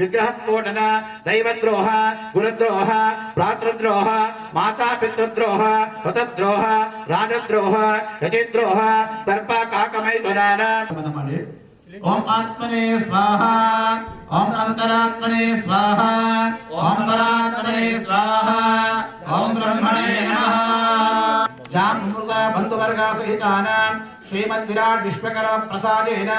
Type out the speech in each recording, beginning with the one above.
విగ్రహస్ఫోటన దైవద్రోహ గుణద్రోహ భ్రాతృద్రోహ మాతాపితృద్రోహ స్వతద్రోహ రాజద్రోహ యజద్రోహ సర్పాకాకమై దురానండి ఓం ఆత్మనే స్వాహ ఓం అంతరాత్మనే స్వాహ ఓం పరాత్మనే స్వాహ ఓం బ్రహ్మణే నమః जाम्बुर्गबन्धुवर्गसहितानां श्रीमद्विराट् विश्वकरप्रसादेन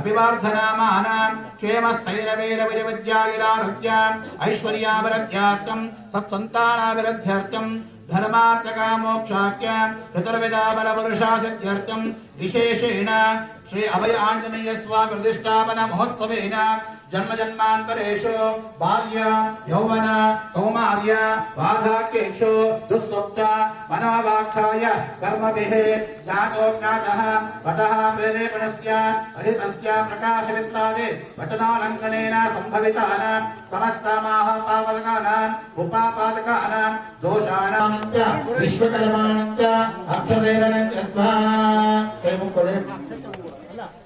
अभिवार्धनामानां क्षेमस्थैरवीरविरविद्यागिरारुद्याम् ऐश्वर्याभिरध्यार्थं सत्सन्तानाभिरध्यार्थं धर्मार्थकामोक्षाख्य ऋतुर्विदाबलपुरुषासिद्ध्यर्थं विशेषेण श्री अभय आञ्जनेयस्वामिप्रतिष्ठापनमहोत्सवेन जन्म जन्मांतरेशो बाल्य, यौवन, कौमार्य वाधाकेशु दुस्सुप्त मनोवाक्षाय, कर्मभिः ज्ञातो ज्ञातः वतः प्रेरेपणस्य अधितस्य प्रकाशवित्रादि वचनालङ्कनेन सम्भवितानां समस्तामाहतावलकानाम् उपापादकानाम् दोषाणाम् च विश्वकर्माणाम् च अक्षरेण कृत्वा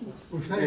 हुशार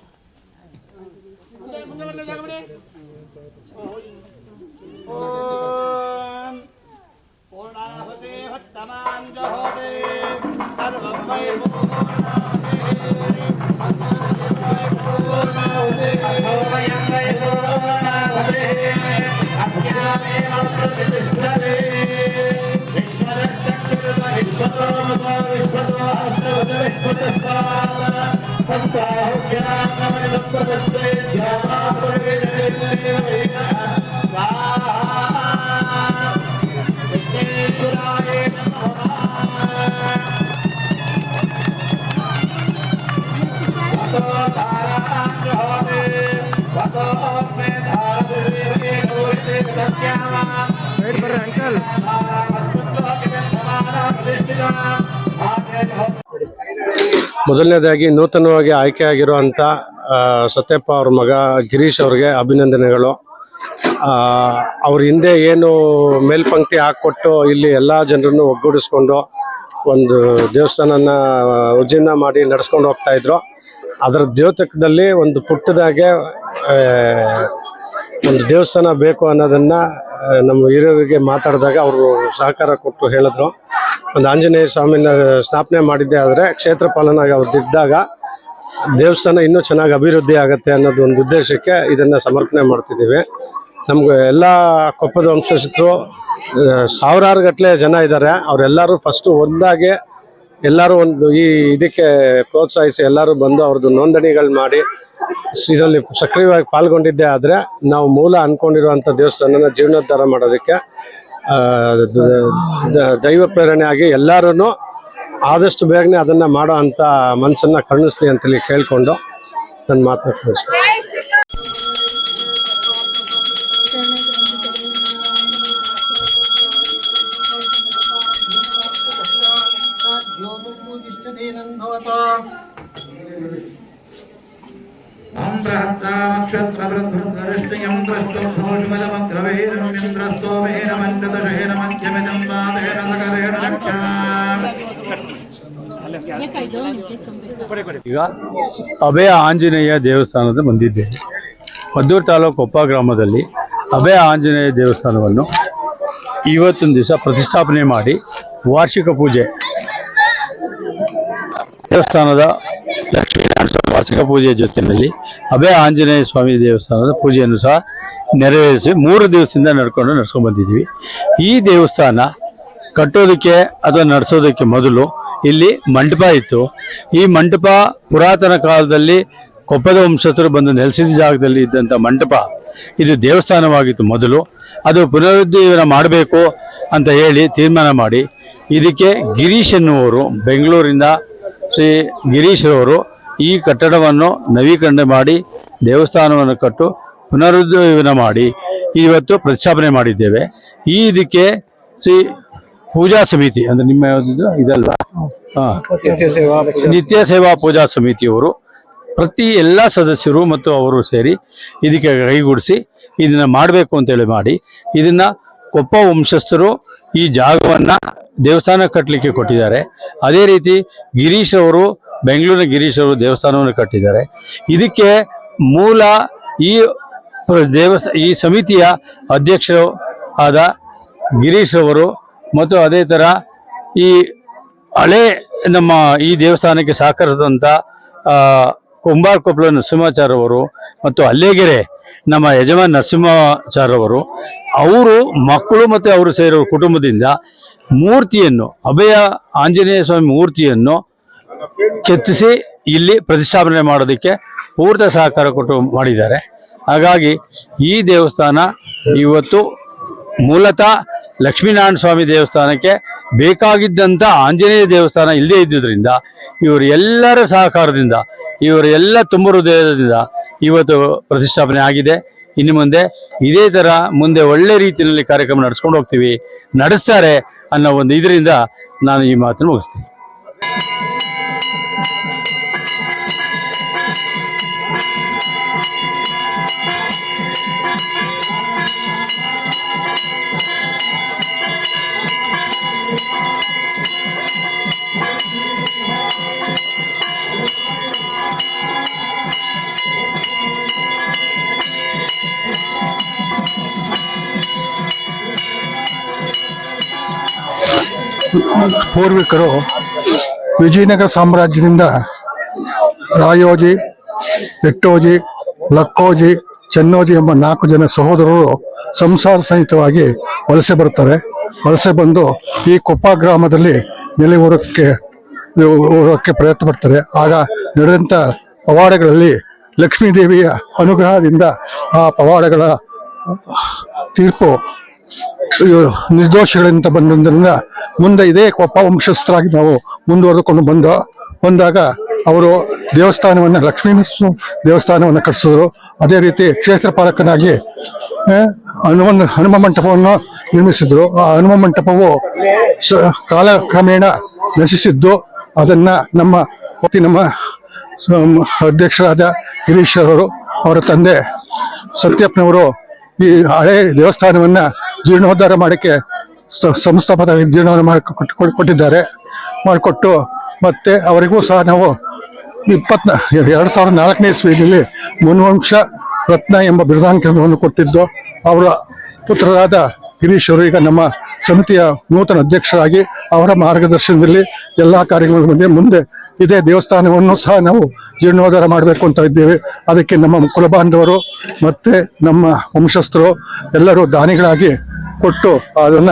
पूर्णाहुते पूर्णं वयं वै पूर्णं नाहते अस्यामेव ಮೊದಲನೇದಾಗಿ ನೂತನವಾಗಿ ಆಯ್ಕೆಯಾಗಿರುವಂಥ ಸತ್ಯಪ್ಪ ಅವ್ರ ಮಗ ಗಿರೀಶ್ ಅವ್ರಿಗೆ ಅಭಿನಂದನೆಗಳು. ಅವ್ರ ಹಿಂದೆ ಏನು ಮೇಲ್ಪಂಕ್ತಿ ಹಾಕ್ಕೊಟ್ಟು ಇಲ್ಲಿ ಎಲ್ಲ ಜನರನ್ನು ಒಗ್ಗೂಡಿಸ್ಕೊಂಡು ಒಂದು ದೇವಸ್ಥಾನನ ಉಜ್ಜೀರ್ಣ ಮಾಡಿ ನಡೆಸ್ಕೊಂಡು ಹೋಗ್ತಾ ಇದ್ರು. ಅದರ ದ್ಯೋತಕದಲ್ಲಿ ಒಂದು ಪುಟ್ಟದಾಗೆ ಒಂದು ದೇವಸ್ಥಾನ ಬೇಕು ಅನ್ನೋದನ್ನು ನಮ್ಮ ಹಿರಿಯರಿಗೆ ಮಾತಾಡಿದಾಗ ಅವರು ಸಹಕಾರ ಕೊಟ್ಟು ಹೇಳಿದ್ರು. ಒಂದು ಆಂಜನೇಯ ಸ್ವಾಮಿನ ಸ್ಥಾಪನೆ ಮಾಡಿದ್ದೆ, ಆದರೆ ಕ್ಷೇತ್ರ ಪಾಲನಾಗಿ ಅವ್ರದ್ದಿದ್ದಾಗ ದೇವಸ್ಥಾನ ಇನ್ನೂ ಚೆನ್ನಾಗಿ ಅಭಿವೃದ್ಧಿ ಆಗುತ್ತೆ ಅನ್ನೋದು ಒಂದು ಉದ್ದೇಶಕ್ಕೆ ಇದನ್ನು ಸಮರ್ಪಣೆ ಮಾಡ್ತಿದ್ದೀವಿ. ನಮ್ಗೆ ಎಲ್ಲ ಕೊಪ್ಪದ ವಂಶಸ್ಥರು ಸಾವಿರಾರು ಗಟ್ಟಲೆ ಜನ ಇದ್ದಾರೆ. ಅವರೆಲ್ಲರೂ ಫಸ್ಟು ಒಂದಾಗಿ ಎಲ್ಲರೂ ಒಂದು ಈ ಇದಕ್ಕೆ ಪ್ರೋತ್ಸಾಹಿಸಿ ಎಲ್ಲರೂ ಬಂದು ಅವ್ರದ್ದು ನೋಂದಣಿಗಳು ಮಾಡಿ ಇದರಲ್ಲಿ ಸಕ್ರಿಯವಾಗಿ ಪಾಲ್ಗೊಂಡಿದ್ದೇ ಆದರೆ ನಾವು ಮೂಲ ಅಂದ್ಕೊಂಡಿರುವಂಥ ದೇವಸ್ಥಾನನ ಜೀರ್ಣೋದ್ಧಾರ ಮಾಡೋದಕ್ಕೆ ದೈವ ಪ್ರೇರಣೆ ಆಗಿ ಎಲ್ಲರೂ ಆದಷ್ಟು ಬೇಗನೆ ಅದನ್ನು ಮಾಡೋ ಅಂಥ ಮನಸ್ಸನ್ನು ಕರುಣಿಸ್ಲಿ ಅಂತೇಳಿ ಕೇಳಿಕೊಂಡು ನನ್ನ ಮಾತು ತಿಳಿಸ್ತೀನಿ ಈಗ ಅಭಯ ಆಂಜನೇಯ ದೇವಸ್ಥಾನದ ಬಂದಿದ್ದೇವೆ ಮದ್ದೂರು ತಾಲೂಕು ಕೊಪ್ಪ ಗ್ರಾಮದಲ್ಲಿ ಅಭಯ ಆಂಜನೇಯ ದೇವಸ್ಥಾನವನ್ನು ಇವತ್ತೊಂದು ದಿವಸ ಪ್ರತಿಷ್ಠಾಪನೆ ಮಾಡಿ ವಾರ್ಷಿಕ ಪೂಜೆ. ದೇವಸ್ಥಾನದ ಲಕ್ಷ್ಮೀನಾರಾಯಣ ಸ್ವಾಮಿ ವಾರ್ಷಿಕ ಪೂಜೆಯ ಜೊತೆಯಲ್ಲಿ ಅಭಯ ಆಂಜನೇಯ ಸ್ವಾಮಿ ದೇವಸ್ಥಾನದ ಪೂಜೆಯನ್ನು ಸಹ ನೆರವೇರಿಸಿ ಮೂರು ದಿವಸದಿಂದ ನಡ್ಕೊಂಡು ನಡ್ಸ್ಕೊಂಡು ಬಂದಿದ್ದೀವಿ. ಈ ದೇವಸ್ಥಾನ ಕಟ್ಟೋದಕ್ಕೆ ಅಥವಾ ನಡೆಸೋದಕ್ಕೆ ಮೊದಲು ಇಲ್ಲಿ ಮಂಟಪ ಇತ್ತು. ಈ ಮಂಟಪ ಪುರಾತನ ಕಾಲದಲ್ಲಿ ಕೊಪ್ಪದ ವಂಶಸ್ಥರು ಬಂದು ನೆಲೆಸಿದ ಜಾಗದಲ್ಲಿ ಇದ್ದಂಥ ಮಂಟಪ ಇದು ದೇವಸ್ಥಾನವಾಗಿತ್ತು ಮೊದಲು. ಅದು ಪುನರುದ್ಧೀವನ ಮಾಡಬೇಕು ಅಂತ ಹೇಳಿ ತೀರ್ಮಾನ ಮಾಡಿ. ಇದಕ್ಕೆ ಗಿರೀಶ್ ಎನ್ನುವರು ಬೆಂಗಳೂರಿಂದ ಶ್ರೀ ಗಿರೀಶ್ರವರು ಈ ಕಟ್ಟಡವನ್ನು ನವೀಕರಣ ಮಾಡಿ ದೇವಸ್ಥಾನವನ್ನು ಕಟ್ಟು ಪುನರುಜ್ಜೀವನ ಮಾಡಿ ಇವತ್ತು ಪ್ರತಿಷ್ಠಾಪನೆ ಮಾಡಿದ್ದೇವೆ. ಈ ಇದಕ್ಕೆ ಶ್ರೀ ಪೂಜಾ ಸಮಿತಿ ಅಂದ್ರೆ ನಿಮ್ಮ ಯಾವ್ದಿದು? ಇದಲ್ವಾ ಹಾ. ನಿತ್ಯ ಸೇವಾ ಪೂಜಾ ಸಮಿತಿಯವರು ಪ್ರತಿ ಎಲ್ಲ ಸದಸ್ಯರು ಮತ್ತು ಅವರು ಸೇರಿ ಇದಕ್ಕೆ ಕೈಗೂಡಿಸಿ ಇದನ್ನ ಮಾಡಬೇಕು ಅಂತೇಳಿ ಮಾಡಿ. ಇದನ್ನ ಕೊಪ್ಪ ವಂಶಸ್ಥರು ಈ ಜಾಗವನ್ನ ದೇವಸ್ಥಾನ ಕಟ್ಟಲಿಕ್ಕೆ ಕೊಟ್ಟಿದ್ದಾರೆ. ಅದೇ ರೀತಿ ಗಿರೀಶ್ ಅವರು, ಬೆಂಗಳೂರಿನ ಗಿರೀಶ್ ಅವರು ದೇವಸ್ಥಾನವನ್ನು ಕಟ್ಟಿದ್ದಾರೆ. ಇದಕ್ಕೆ ಮೂಲ ಈ ದೇವಸ್ಥಾನ ಈ ಸಮಿತಿಯ ಅಧ್ಯಕ್ಷರು ಆದ ಗಿರೀಶ್ ಅವರು ಮತ್ತು ಅದೇ ಥರ ಈ ಹಳೆ ನಮ್ಮ ಈ ದೇವಸ್ಥಾನಕ್ಕೆ ಸಹಕರಿಸಿದಂಥ ಕುಂಬಾರ್ ಕೊಪ್ಪಳ ನರಸಿಂಹಾಚಾರ್ಯ ಅವರು ಮತ್ತು ಅಲ್ಲೇಗೆರೆ ನಮ್ಮ ಯಜಮಾನ್ ನರಸಿಂಹಾಚಾರ್ಯ ಅವರು ಅವರು ಮಕ್ಕಳು ಮತ್ತು ಅವರು ಸೇರೋ ಕುಟುಂಬದಿಂದ ಮೂರ್ತಿಯನ್ನು, ಅಭಯ ಆಂಜನೇಯ ಸ್ವಾಮಿ ಮೂರ್ತಿಯನ್ನು ಕೆತ್ತಿಸಿ ಇಲ್ಲಿ ಪ್ರತಿಷ್ಠಾಪನೆ ಮಾಡೋದಕ್ಕೆ ಪೂರ್ತ ಸಹಕಾರ ಕೊಟ್ಟು ಮಾಡಿದ್ದಾರೆ. ಹಾಗಾಗಿ ಈ ದೇವಸ್ಥಾನ ಇವತ್ತು ಮೂಲತಃ ಲಕ್ಷ್ಮೀನಾರಾಯಣ ಸ್ವಾಮಿ ದೇವಸ್ಥಾನಕ್ಕೆ ಬೇಕಾಗಿದ್ದಂಥ ಆಂಜನೇಯ ದೇವಸ್ಥಾನ ಇಲ್ಲದೇ ಇದ್ದುದರಿಂದ ಇವರು ಎಲ್ಲರ ಸಹಕಾರದಿಂದ, ಇವರ ಎಲ್ಲ ತುಂಬ ಹೃದಯದಿಂದ ಇವತ್ತು ಪ್ರತಿಷ್ಠಾಪನೆ ಆಗಿದೆ. ಇನ್ನು ಮುಂದೆ ಇದೇ ಥರ ಮುಂದೆ ಒಳ್ಳೆ ರೀತಿಯಲ್ಲಿ ಕಾರ್ಯಕ್ರಮ ನಡೆಸ್ಕೊಂಡು ಹೋಗ್ತೀವಿ. ನಡೆಸ್ತಾರೆ ಅನ್ನೋ ಒಂದು ಇದರಿಂದ ನಾನು ಈ ಮಾತನ್ನು ಮುಗಿಸ್ತೀನಿ. ಪೂರ್ವಿಕರು ವಿಜಯನಗರ ಸಾಮ್ರಾಜ್ಯದಿಂದ ರಾಯೋಜಿ, ಎಟ್ಟೋಜಿ, ಲಕ್ಕೋಜಿ, ಚೆನ್ನೋಜಿ ಎಂಬ ನಾಲ್ಕು ಜನ ಸಹೋದರರು ಸಂಸಾರ ಸಹಿತವಾಗಿ ವಲಸೆ ಬರ್ತಾರೆ ವಲಸೆ ಬಂದು ಈ ಕೊಪ್ಪ ಗ್ರಾಮದಲ್ಲಿ ನೆಲೆಯೂರಕ್ಕೆ ಊರಕ್ಕೆ ಪ್ರಯತ್ನ ಪಡ್ತಾರೆ. ಆಗ ನಡೆದಂಥ ಪವಾಡಗಳಲ್ಲಿ ಲಕ್ಷ್ಮೀದೇವಿಯ ಅನುಗ್ರಹದಿಂದ ಆ ಪವಾಡಗಳ ತೀರ್ಪು ನಿರ್ದೋಷಿಗಳಿಂದ ಬಂದಿದ್ದರಿಂದ ಮುಂದೆ ಇದೇ ಕೊಪ್ಪ ವಂಶಸ್ಥರಾಗಿ ನಾವು ಮುಂದುವರೆದುಕೊಂಡು ಬಂದ, ಬಂದಾಗ ಅವರು ದೇವಸ್ಥಾನವನ್ನು, ಲಕ್ಷ್ಮೀ ದೇವಸ್ಥಾನವನ್ನು ಕಟ್ಟಿಸಿದ್ರು. ಅದೇ ರೀತಿ ಕ್ಷೇತ್ರ ಪಾಲಕನಾಗಿ ಹನುಮನ್ ಹನುಮ ಮಂಟಪವನ್ನು ನಿರ್ಮಿಸಿದ್ರು. ಆ ಹನುಮ ಮಂಟಪವು ಕಾಲಕ್ರಮೇಣ ನಶಿಸಿದ್ದು. ಅದನ್ನ ನಮ್ಮ ನಮ್ಮ ಅಧ್ಯಕ್ಷರಾದ ಗಿರೀಶ್ವರವರು ಅವರ ತಂದೆ ಸತ್ಯಪ್ಪನವರು ಈ ಹಳೆ ದೇವಸ್ಥಾನವನ್ನ ಜೀರ್ಣೋದ್ಧಾರ ಮಾಡೋಕ್ಕೆ ಸ- ಸಂಸ್ಥಾಪಕ ಜೀರ್ಣೋದ್ಧಾರ ಮಾಡಿ ಕೊಟ್ಟು- ಕೊಟ್ಟು- ಕೊಟ್ಟಿದ್ದಾರೆ. ಮಾಡಿಕೊಟ್ಟು ಮತ್ತೆ ಅವರಿಗೂ ಸಹ ನಾವು ಇಪ್ಪತ್ನ ಎರಡು ಸಾವಿರದ ನಾಲ್ಕನೇ ಇಸ್ವಿಯಲ್ಲಿ ಮುನ್ವಂಶ ರತ್ನ ಎಂಬ ಬಿರುದಾಂಕವನ್ನು ಕೊಟ್ಟಿದ್ದು. ಅವರ ಪುತ್ರರಾದ ಗಿರೀಶ್ ಅವರು ಈಗ ನಮ್ಮ ಸಮಿತಿಯ ನೂತನ ಅಧ್ಯಕ್ಷರಾಗಿ ಅವರ ಮಾರ್ಗದರ್ಶನದಲ್ಲಿ ಎಲ್ಲ ಕಾರ್ಯಗಳು ಬಂದೆ ಮುಂದೆ ಇದೇ ದೇವಸ್ಥಾನವನ್ನು ಸಹ ನಾವು ಜೀರ್ಣೋದ್ಧಾರ ಮಾಡಬೇಕು ಅಂತ ಇದ್ದೇವೆ. ಅದಕ್ಕೆ ನಮ್ಮ ಕುಲಬಾಂಧವರು ಮತ್ತು ನಮ್ಮ ವಂಶಸ್ಥರು ಎಲ್ಲರೂ ದಾನಿಗಳಾಗಿ ಕೊಟ್ಟು ಅದನ್ನ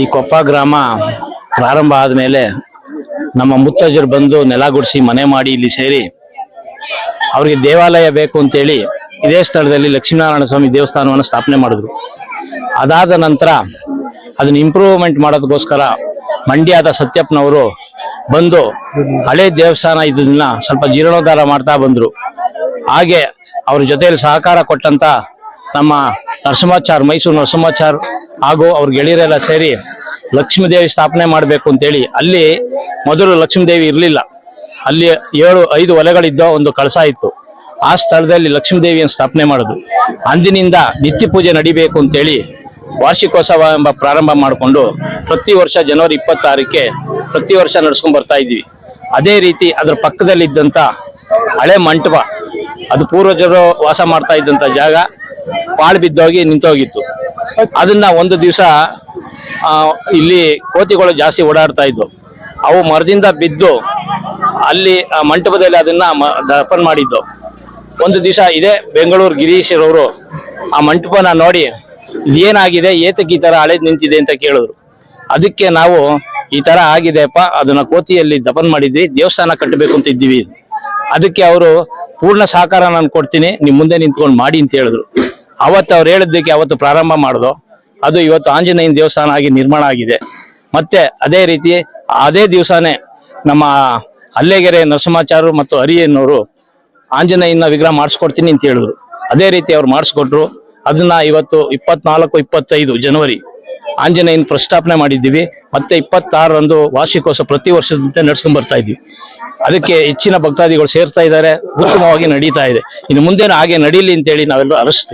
ಈ ಕೊಪ್ಪ ಗ್ರಾಮ ಪ್ರಾರಂಭ ಆದಮೇಲೆ ನಮ್ಮ ಮುತ್ತಜ್ಜರು ಬಂದು ನೆಲ ಗುಡಿಸಿ ಮನೆ ಮಾಡಿ ಇಲ್ಲಿ ಸೇರಿ ಅವರಿಗೆ ದೇವಾಲಯ ಬೇಕು ಅಂತೇಳಿ ಇದೇ ಸ್ಥಳದಲ್ಲಿ ಲಕ್ಷ್ಮೀನಾರಾಯಣ ಸ್ವಾಮಿ ದೇವಸ್ಥಾನವನ್ನು ಸ್ಥಾಪನೆ ಮಾಡಿದ್ರು. ಅದಾದ ನಂತರ ಅದನ್ನ ಇಂಪ್ರೂವ್ಮೆಂಟ್ ಮಾಡೋದಕ್ಕೋಸ್ಕರ ಮಂಡ್ಯದ ಸತ್ಯಪ್ಪನವರು ಬಂದು ಹಳೆ ದೇವಸ್ಥಾನ ಇದನ್ನ ಸ್ವಲ್ಪ ಜೀರ್ಣೋದ್ಧಾರ ಮಾಡ್ತಾ ಬಂದರು. ಹಾಗೆ ಅವ್ರ ಜೊತೆಯಲ್ಲಿ ಸಹಕಾರ ಕೊಟ್ಟಂತ ನಮ್ಮ ನರಸಿಂಹಾಚಾರ್ ಮೈಸೂರು ನರಸಿಂಹಾಚಾರ್ ಹಾಗೂ ಅವ್ರ ಗೆಳೆಯರೆಲ್ಲ ಸೇರಿ ಲಕ್ಷ್ಮೀದೇವಿ ಸ್ಥಾಪನೆ ಮಾಡಬೇಕು ಅಂತೇಳಿ ಅಲ್ಲಿ ಮೊದಲು ಲಕ್ಷ್ಮೀದೇವಿ ಇರಲಿಲ್ಲ. ಅಲ್ಲಿ ಏಳು, ಐದು ಒಲೆಗಳಿದ್ದ ಒಂದು ಕಳಸ ಇತ್ತು. ಆ ಸ್ಥಳದಲ್ಲಿ ಲಕ್ಷ್ಮೀದೇವಿಯನ್ನು ಸ್ಥಾಪನೆ ಮಾಡೋದು. ಅಂದಿನಿಂದ ನಿತ್ಯ ಪೂಜೆ ನಡಿಬೇಕು ಅಂತೇಳಿ ವಾರ್ಷಿಕೋತ್ಸವ ಎಂಬ ಪ್ರಾರಂಭ ಮಾಡಿಕೊಂಡು ಪ್ರತಿ ವರ್ಷ ಜನವರಿ ಇಪ್ಪತ್ತಾರಕ್ಕೆ ಪ್ರತಿ ವರ್ಷ ನಡ್ಸ್ಕೊಂಡು ಬರ್ತಾ ಇದ್ವಿ ಅದೇ ರೀತಿ ಅದರ ಪಕ್ಕದಲ್ಲಿದ್ದಂಥ ಹಳೆ ಮಂಟಪ, ಅದು ಪೂರ್ವಜರು ವಾಸ ಮಾಡ್ತಾ ಇದ್ದಂತ ಜಾಗ, ಪಾಳು ಬಿದ್ದೋಗಿ ನಿಂತೋಗಿತ್ತು. ಅದನ್ನ ಒಂದು ದಿವಸ ಇಲ್ಲಿ ಕೋತಿಗಳು ಜಾಸ್ತಿ ಓಡಾಡ್ತಾ ಇದ್ವು. ಅವು ಮರದಿಂದ ಬಿದ್ದು ಅಲ್ಲಿ ಮಂಟಪದಲ್ಲಿ ಅದನ್ನ ದರ್ಪಣ ಮಾಡಿದ್ದು. ಒಂದು ದಿವಸ ಇದೇ ಬೆಂಗಳೂರು ಗಿರೀಶ್ರವರು ಆ ಮಂಟಪನ ನೋಡಿ ಇದೇನಾಗಿದೆ ಏತಕ್ಕೆ ಈ ತರ ಹಳೆದ್ ನಿಂತಿದೆ ಅಂತ ಕೇಳಿದ್ರು. ಅದಕ್ಕೆ ನಾವು ಈ ತರ ಆಗಿದೆಪ್ಪ ಅದನ್ನ ಕೋತಿಯಲ್ಲಿ ದಪನ್ ಮಾಡಿದ್ವಿ, ದೇವಸ್ಥಾನ ಕಟ್ಟಬೇಕು ಅಂತ ಇದ್ದೀವಿ. ಅದಕ್ಕೆ ಅವರು ಪೂರ್ಣ ಸಹಕಾರ ನಾನು ಕೊಡ್ತೀನಿ, ನಿಮ್ ಮುಂದೆ ನಿಂತ್ಕೊಂಡು ಮಾಡಿ ಅಂತ ಹೇಳಿದ್ರು. ಅವತ್ತು ಅವ್ರು ಹೇಳಿದ್ದಕ್ಕೆ ಅವತ್ತು ಪ್ರಾರಂಭ ಮಾಡಿದ್ರು ಅದು ಇವತ್ತು ಆಂಜನೇಯನ ದೇವಸ್ಥಾನ ಆಗಿ ನಿರ್ಮಾಣ ಆಗಿದೆ. ಮತ್ತೆ ಅದೇ ರೀತಿ ಅದೇ ದಿವಸನೇ ನಮ್ಮ ಅಲ್ಲೆಗೆರೆ ನರಸಿಂಹಾಚಾರ್ಯರು ಮತ್ತು ಹರಿಯನ್ನವರು ಆಂಜನೇಯನ ವಿಗ್ರಹ ಮಾಡಿಸ್ಕೊಡ್ತೀನಿ ಅಂತ ಹೇಳಿದ್ರು. ಅದೇ ರೀತಿ ಅವ್ರು ಮಾಡಿಸ್ಕೊಟ್ರು. ಅದನ್ನ ಇವತ್ತು ಇಪ್ಪತ್ನಾಲ್ಕು, ಇಪ್ಪತ್ತೈದು ಜನವರಿ ಆಂಜನೇಯನ ಪ್ರಸ್ತಾಪನೆ ಮಾಡಿದ್ದೀವಿ. ಮತ್ತೆ ಇಪ್ಪತ್ತಾರರಂದು ವಾರ್ಷಿಕೋತ್ಸವ ಪ್ರತಿ ವರ್ಷದಂತೆ ನಡ್ಸ್ಕೊಂಡ್ ಬರ್ತಾ ಇದ್ವಿ ಅದಕ್ಕೆ ಹೆಚ್ಚಿನ ಭಕ್ತಾದಿಗಳು ಸೇರ್ತಾ ಇದ್ದಾರೆ. ಉತ್ತಮವಾಗಿ ನಡೀತಾ ಇದೆ. ಇನ್ನು ಮುಂದೇನು ಹಾಗೆ ನಡೀಲಿ ಅಂತೇಳಿ ನಾವೆಲ್ಲರೂ ಅರಸ್ತೀವಿ.